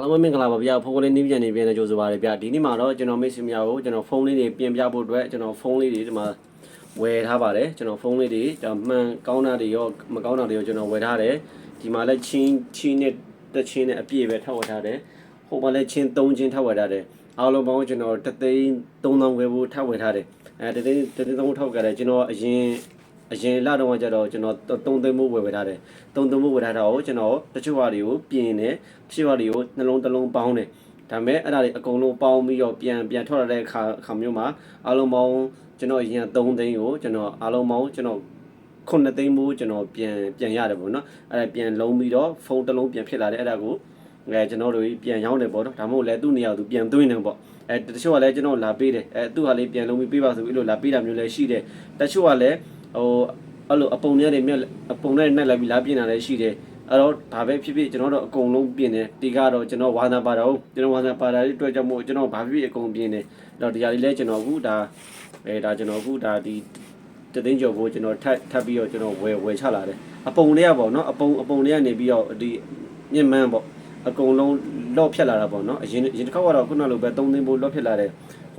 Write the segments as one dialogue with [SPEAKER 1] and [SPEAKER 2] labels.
[SPEAKER 1] အားလုံးပဲမင်္ဂလာပါဗျာဖုန်းလေးနည်းပြန်နေပြန်နေကြိုဆိုပါရဗျာဒီနေ့မှာတော့ကျွန်တော်မိတ်ဆွေများကိုကျွန်တော်ဖုန်းလေးတွေပြင်ပြဖို့အတွက်ကျွန်တော်ဖုန်းလေးတွေဒီမှာဝယ်ထားပါတယ်ကျွန်တော်ဖုန်းလေးတွေဒါမှန်ကောင်းတာတွေရောမကောင်းတာတွေရောကျွန်တော်ဝယ်ထားတယ်ဒီမှာလည်းချင်းချင်းနဲ့တစ်ချင်းနဲ့အပြည့်ပဲထောက်ဝယ်ထားတယ်ဟိုမှာလည်းချင်း၃ချင်းထောက်ဝယ်ထားတယ်အားလုံးပေါင်းကျွန်တော်တသိန်း3000ဝယ်ဖို့ထောက်ဝယ်ထားတယ်အဲတသိန်းတသိန်း3000ထောက်ကြတယ်ကျွန်တော်အရင် အရင်လတော့ကကျတော့ကျွန်တော်3သိန်းမို့ဝယ်ဝယ်ထားတယ်3သိန်းမို့ဝယ်ထားတာကိုကျွန်တော်တချို့ဟာတွေကိုပြင်တယ်တချို့ဟာတွေကိုနှလုံးတစ်လုံးပေါင်းတယ်ဒါပေမဲ့အဲ့ဒါတွေအကုန်လုံးပေါင်းပြီးတော့ပြန်ပြန်ထွက်လာတဲ့အခါအခါမျိုးမှာအားလုံးပေါင်းကျွန်တော်အရင်3သိန်းကိုကျွန်တော်အားလုံးပေါင်းကျွန်တော်ခုနှစ်သိန်းမို့ကျွန်တော်ပြန်ပြန်ရတယ်ပေါ့နော်အဲ့ဒါပြန်လုံးပြီးတော့ဖုန်းတစ်လုံးပြန်ဖြစ်လာတယ်အဲ့ဒါကိုအဲကျွန်တော်တို့ပြန်ရောင်းတယ်ပေါ့နော်ဒါမှမဟုတ်လဲသူ့နေရာသူပြန်သွင်းတယ်ပေါ့အဲတချို့ကလည်းကျွန်တော်လာပေးတယ်အဲသူ့ဟာလေးပြန်လုံးပြီးပေးပါဆိုပြီးလို့လာပေးတာမျိုးလည်းရှိတယ်တချို့ကလည်း ဟိုအဲ့လိုအပုံတွေနဲ့မြက်အပုံတွေနဲ့လိုက်ပြီးလာပြင်တာလည်းရှိတယ်အဲ့တော့ဘာပဲဖြစ်ဖြစ်ကျွန်တော်တို့အကုန်လုံးပြင်တယ်ဒီကတော့ကျွန်တော်ဝါသနာပါတော့ကျွန်တော်ဝါသနာပါတာလေးတွေ့ကြမို့ကျွန်တော်ဘာဖြစ်ဖြစ်အကုန်ပြင်တယ်အဲ့တော့ဒီဟာလေးလည်းကျွန်တော်အခုဒါအဲဒါကျွန်တော်အခုဒါဒီတသိန်းကျော်ကိုကျွန်တော်ထပ်ထပ်ပြီးတော့ကျွန်တော်ဝယ်ဝယ်ချလာတယ်အပုံတွေကပေါ့နော်အပုံအပုံတွေကနေပြီးတော့ဒီမြင့်မန်းပေါ့အကုန်လုံးလော့ဖြတ်လာတာပေါ့နော်အရင်အရင်တစ်ခါကတော့ခုနလိုပဲ3သိန်းပို့လော့ဖြတ်လာတယ်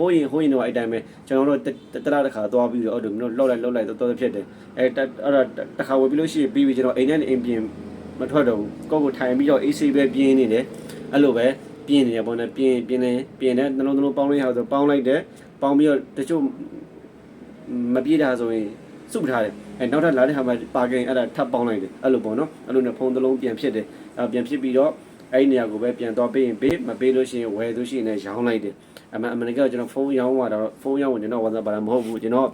[SPEAKER 1] ဟိုးရင်ဟိုးရင်တော့အဲ့တိုင်းပဲကျွန်တော်တို့တတရတစ်ခါသွားပြီးတော့အဲ့လိုမျိုးလော့လိုက်လော့လိုက်တော့တော့ဖြစ်တယ်အဲအဲ့ဒါတစ်ခါဝယ်ပြီးလို့ရှိရင်ပြီးပြီးကျွန်တော်အိမ်ထဲနေအိမ်ပြင်မထွက်တော့ဘူးကိုယ့်ကိုထိုင်ပြီးတော့ AC ပဲပြင်းနေတယ်အဲ့လိုပဲပြင်းနေတယ်ပေါ့နော်ပြင်းပြင်းနေပြင်းနေနှလုံးသလုံးပေါင်းလိုက်ဟာဆိုပေါင်းလိုက်တယ်ပေါင်းပြီးတော့တချို့မပြေတာဆိုရင်စုထားတယ်အဲနောက်ထပ်လာတဲ့ဟာမှာပါကင်အဲ့ဒါထပ်ပေါင်းလိုက်တယ်အဲ့လိုပေါ့နော်အဲ့လိုနဲ့ဖုန်းတစ်လုံးပြန်ဖြစ်တယ်အဲပြန်ဖြစ်ပြီးတော့ အဲ့ဒီနေရာကိုပဲပြန်တော့ပေးရင်ပေးမပေးလို့ရှိရင်ဝယ်လို့ရှိရင်လည်းရောင်းလိုက်တယ်အမှန်အမှန်တကယ်ကျွန်တော်ဖုန်းရောင်းသွားတော့ဖုန်းရောင်းဝင်ကျွန်တော်ဝန်သားပါတာမဟုတ်ဘူးကျွန်တော်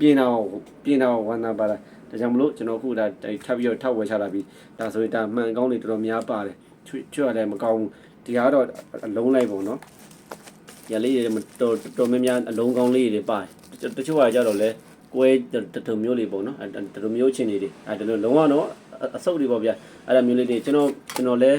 [SPEAKER 1] ပြင်တော့ပြင်တော့ဝန်သားပါတာဒါကြောင့်မလို့ကျွန်တော်ခုဒါထပ်ပြီးတော့ထပ်ဝယ်ချလာပြီးဒါဆိုရင်ဒါမှန်ကောင်းတွေတော်တော်များပါတယ်ချွတ်ချွတ်ရတယ်မကောင်းဘူးဒီဟာကတော့အလုံးလိုက်ပုံနော်ရလေးတွေတော်တော်များများအလုံးကောင်းလေးတွေပါတယ်တချို့ကကြတော့လဲကွဲတထုံမျိုးလေးပေါ့နော်အဲတထုံမျိုးချင်းတွေအဲဒါလိုလုံးဝတော့အဆုပ်တွေပေါ့ဗျာအဲ့ဒါမျိုးလေးတွေကျွန်တော်ကျွန်တော်လဲ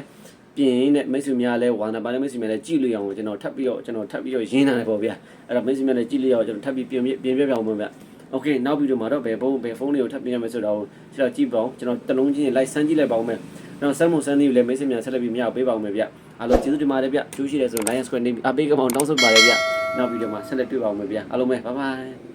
[SPEAKER 1] ပြင်နဲ့မိတ်ဆွေများလဲဝါနာပါနဲ့မိတ်ဆွေများလဲကြည့်လို့ရအောင်ကျွန်တော်ထပ်ပြီးတော့ကျွန်တော်ထပ်ပြီးတော့ရင်းလာတယ်ပေါ့ဗျာအဲ့တော့မိတ်ဆွေများလဲကြည့်လို့ရအောင်ကျွန်တော်ထပ်ပြီးပြင်ပြင်ပြပြအောင်ပေါ့ဗျာโอเคနောက်ဗီဒီယိုမှာတော့ဘယ်ဖုန်းဘယ်ဖုန်းတွေကိုထပ်ပြင်ရမယ်ဆိုတော့ကျွန်တော်ကြည့်ပါအောင်ကျွန်တော်တလုံးချင်းလိုက်စမ်းကြည့်လိုက်ပါဦးမယ်နောက်ဆမ်းမဆမ်းသေးဘူးလဲမိတ်ဆွေများဆက်လက်ပြီးမရပေးပါဦးမယ်ဗျအားလုံးကျေးဇူးတင်ပါတယ်ဗျကျိုးရှိတယ်ဆို Lion Square နေအပေးကမောင်တောင်းဆိုပါတယ်ဗျနောက်ဗီဒီယိုမှာဆက်လက်တွေ့ပါဦးမယ်ဗျအားလုံးပဲဘိုင်ဘိုင်